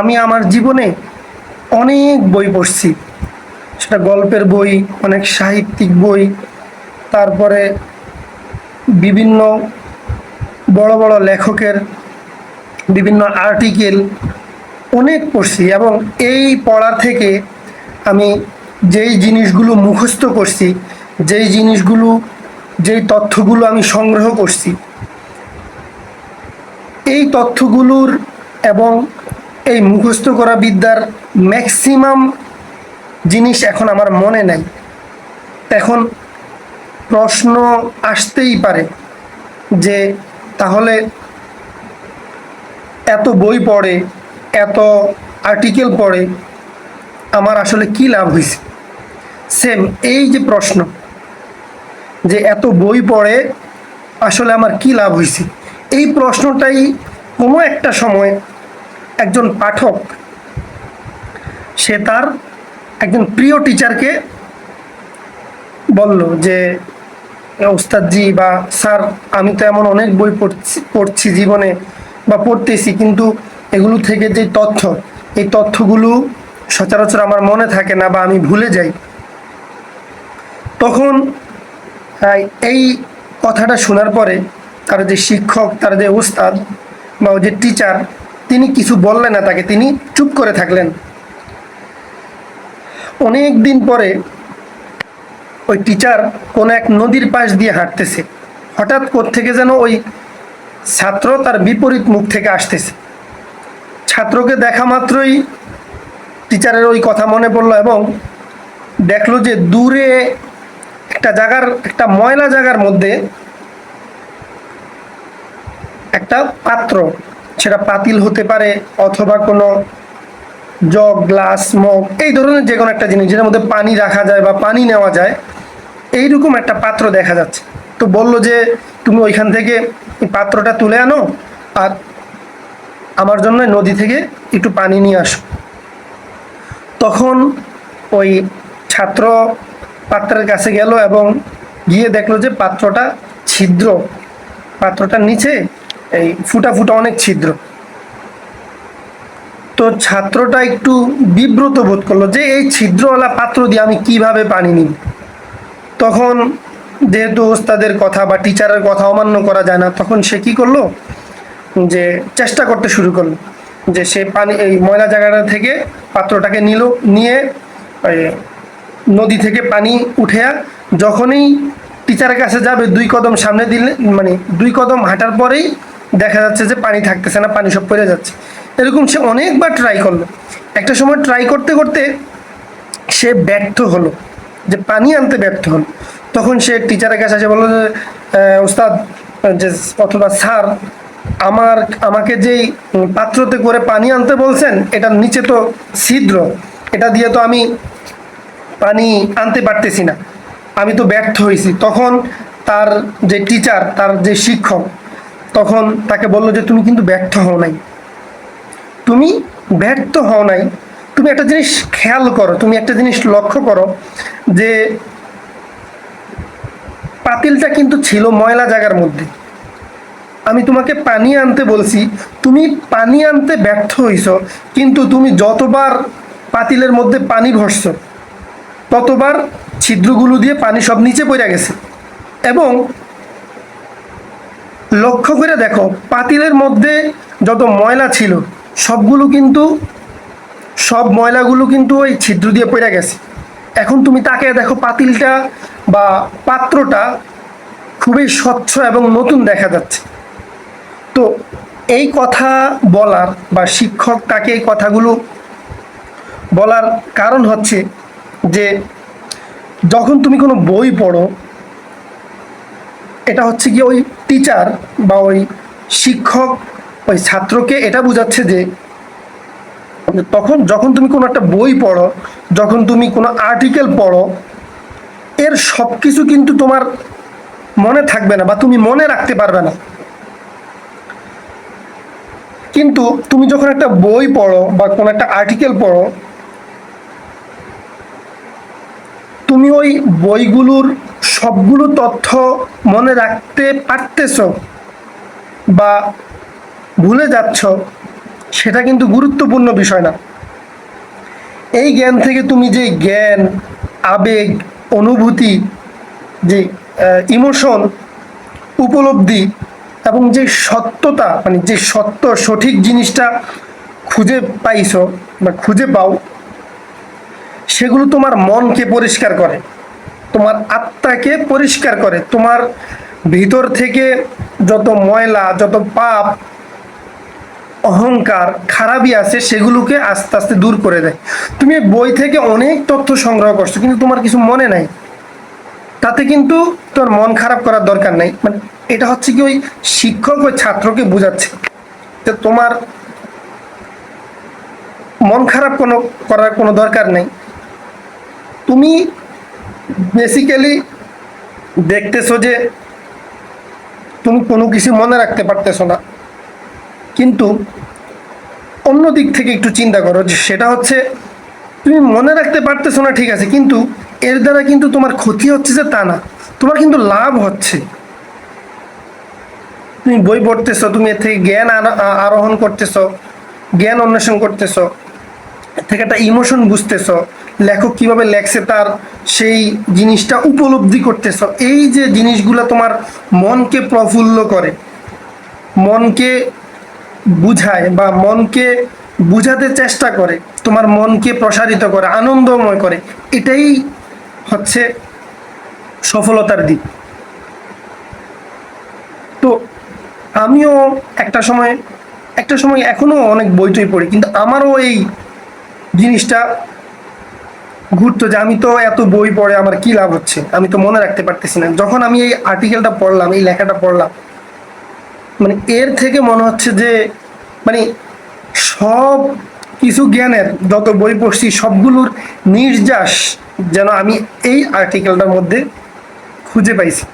আমি আমার জীবনে অনেক বই পড়ছি। সেটা গল্পের বই, অনেক সাহিত্যিক বই, তারপরে বিভিন্ন বড় বড় লেখকের বিভিন্ন আর্টিকেল অনেক পড়ছি এবং এই পড়া থেকে আমি যেই জিনিসগুলো মুখস্থ করছি, যেই জিনিসগুলো, যেই তথ্যগুলো আমি সংগ্রহ করছি, এই তথ্যগুলোর এবং এই মুখস্থ করা বিদ্যার ম্যাক্সিমাম জিনিস এখন আমার মনে নাই। এখন প্রশ্ন আসতেই পারে যে তাহলে এত বই পড়ে, এত আর্টিকেল পড়ে, আমার আসলে কি লাভ হয়েছে সেম এই যে প্রশ্ন যে এত বই পড়ে আসলে আমার কি লাভ হয়েছে এই প্রশ্নটাই কোনো একটা সময় একজন পাঠক, সে তার একজন প্রিয় টিচারকে বলল যে ওস্তাদজি বা স্যার, আমি তো এমন অনেক বই পড়ছি পড়ছি জীবনে বা পড়তেছি, কিন্তু এগুলো থেকে যে তথ্য, এই তথ্যগুলো সচরাচর আমার মনে থাকে না বা আমি ভুলে যাই। তখন এই কথাটা শোনার পরে তার যে শিক্ষক, তার যে ওস্তাদ বা যে টিচার তিনি কিছু বললেন না, তাকে তিনি চুপ করে থাকলেন। অনেক দিন পরে ওই টিচার কোন এক নদীর পাশ দিয়ে হাঁটতেছে। হঠাৎ থেকে যেন ওই ছাত্র তার বিপরীত মুখ থেকে আসতেছে। ছাত্রকে দেখা মাত্রই টিচারের ওই কথা মনে পড়ল এবং দেখল যে দূরে একটা জায়গার, একটা ময়লা জায়গার মধ্যে একটা পাত্র সেটা পাতিল হতে পারে অথবা কোনো জগ, গ্লাস, মগ, এই ধরনের যে কোনো একটা জিনিস যেটার মধ্যে পানি রাখা যায় বা পানি নেওয়া যায়, এইরকম একটা পাত্র দেখা যাচ্ছে। তো বলল যে, তুমি ওইখান থেকে পাত্রটা তুলে আনো আর আমার জন্য নদী থেকে একটু পানি নিয়ে আসো। তখন ওই ছাত্র পাত্রের কাছে গেল এবং গিয়ে দেখল যে পাত্রটা ছিদ্র, পাত্রটার নিচে এই ফুটা ফুটা অনেক ছিদ্র। তো ছাত্রটা একটু বিব্রত বোধ করল যে এই ছিদ্রওয়ালা পাত্র দিয়ে আমি কীভাবে পানি নিব? তখন যেহেতু ওস্তাদের কথা বা টিচারের কথা অমান্য করা যায় না, তখন সে কি করল? যে চেষ্টা করতে শুরু করল। যে সে পানি, এই ময়লা জায়গাটা থেকে পাত্রটাকে নিল, নিয়ে নদী থেকে পানি উঠে যখনই টিচারের কাছে যাবে দুই কদম সামনে দিলে মানে দুই কদম হাঁটার পরেই দেখা যাচ্ছে যে পানি থাকতেছে না পানি সব পড়ে যাচ্ছে। এরকম সে অনেকবার ট্রাই করল। একটা সময় ট্রাই করতে করতে সে ব্যর্থ হলো যে পানি আনতে ব্যর্থ হলো। তখন সে টিচারের কাছে এসে বলল যে "আহ, ওস্তাদ যে অথবা স্যার আমার আমাকে যেই পাত্রতে করে পানি আনতে বলছেন এটার নিচে তো ছিদ্র এটা দিয়ে তো আমি পানি আনতে পারতেছি না। আমি তো ব্যর্থ হয়েছি তখন তার যে টিচার তার যে শিক্ষক তখন তাকে বলল যে, তুমি কিন্তু ব্যর্থ হও নাই। তুমি ব্যর্থ হও নাই। তুমি একটা জিনিস খেয়াল করো, তুমি একটা জিনিস লক্ষ্য করো যে, পাতিলটা কিন্তু ছিল ময়লা জায়গার মধ্যে। আমি তোমাকে পানি আনতে বলছি, তুমি পানি আনতে ব্যর্থ হইছ, কিন্তু তুমি যতবার পাতিলের মধ্যে পানি ভরছো ততবার ছিদ্রগুলো দিয়ে পানি সব নিচে পড়ে গেছে। এবং লক্ষ্য করে দেখো, পাতিলের মধ্যে যত ময়লা ছিল, সবগুলো কিন্তু, সব ময়লাগুলো কিন্তু ওই ছিদ্র দিয়ে পড়ে গেছে। এখন তুমি তাকে দেখো পাতিলটা বা পাত্রটা খুবই স্বচ্ছ এবং নতুন দেখা যাচ্ছে। তো এই কথা বলার বা শিক্ষক তাকে এই কথাগুলো বলার কারণ হচ্ছে যে, যখন তুমি কোনো বই পড়ো এটা হচ্ছে কি ওই টিচার বা ওই শিক্ষক, ওই ছাত্রকে এটা বোঝাচ্ছে যে তখন যখন তুমি কোনো একটা বই পড়ো, যখন তুমি কোনো আর্টিকেল পড়ো, এর সব কিছু কিন্তু তোমার মনে থাকবে না বা তুমি মনে রাখতে পারবে না। কিন্তু তুমি যখন একটা বই পড়ো বা কোনো একটা আর্টিকেল পড়ো, তুমি ওই বইগুলোর সবগুলো তথ্য মনে রাখতে পারতেছ বা ভুলে যাচ্ছ, সেটা কিন্তু গুরুত্বপূর্ণ বিষয় না। এই জ্ঞান থেকে তুমি যে জ্ঞান, আবেগ, অনুভূতি, যে ইমোশন, উপলব্ধি এবং যে সত্যতা মানে যে সত্য, সঠিক জিনিসটা খুঁজে পাইছো বা খুঁজে পাও, সেগুলো তোমার মনকে পরিষ্কার করে। তোমার আত্মাকে পরিষ্কার করে, তোমার ভিতর থেকে যত ময়লা, যত পাপ, অহংকার, খারাপই আছে, সেগুলোকে আস্তে আস্তে দূর করে দেয়। তুমি বই থেকে অনেক তথ্য সংগ্রহ করছ, কিন্তু তোমার কিছু মনে নাই। তাতে কিন্তু তোর মন খারাপ করার দরকার নাই। মানে এটা হচ্ছে কি ওই শিক্ষক ওই ছাত্রকে বোঝাচ্ছে যে তোমার মন খারাপ কোনো করার কোনো দরকার নেই। তুমি বেসিক্যালি দেখতেছো যে তুমি কোনো কিছু মনে রাখতে পারতেছো না। কিন্তু অন্য দিক থেকে একটু চিন্তা করো যে সেটা হচ্ছে তুমি মনে রাখতে পারতেছো না, ঠিক আছে, কিন্তু এর দ্বারা কিন্তু তোমার ক্ষতি হচ্ছে যে তা না। তোমার কিন্তু লাভ হচ্ছে। তুমি বই পড়তেছো, তুমি এর থেকে জ্ঞান আরোহণ করতেছো, জ্ঞান অন্বেষণ করতেছো। থেকে একটা ইমোশন বুঝতেছ, লেখক কীভাবে লেখছে তার সেই জিনিসটা উপলব্ধি করতেছো। এই যে জিনিসগুলো তোমার মনকে প্রফুল্ল করে, মনকে বুঝায় বা মনকে বুঝাতে চেষ্টা করে, তোমার মনকে প্রসারিত করে, আনন্দময় করে, এটাই হচ্ছে সফলতার দিক। তো আমিও একটা সময় একটা সময় এখনও অনেক বই টই পড়ি, কিন্তু আমারও এই জিনিসটা ঘুরতো যে আমি তো এত বই পড়ে আমার কি লাভ হচ্ছে? আমি তো মনে রাখতে পারতেছি না। যখন আমি এই আর্টিকেলটা পড়লাম, এই লেখাটা পড়লাম মানে এর থেকে মনে হচ্ছে যে মানে সব কিছু জ্ঞানের, যত বই পড়ছি, সবগুলোর নির্যাস যেন আমি এই আর্টিকেলটার মধ্যে খুঁজে পাইছি।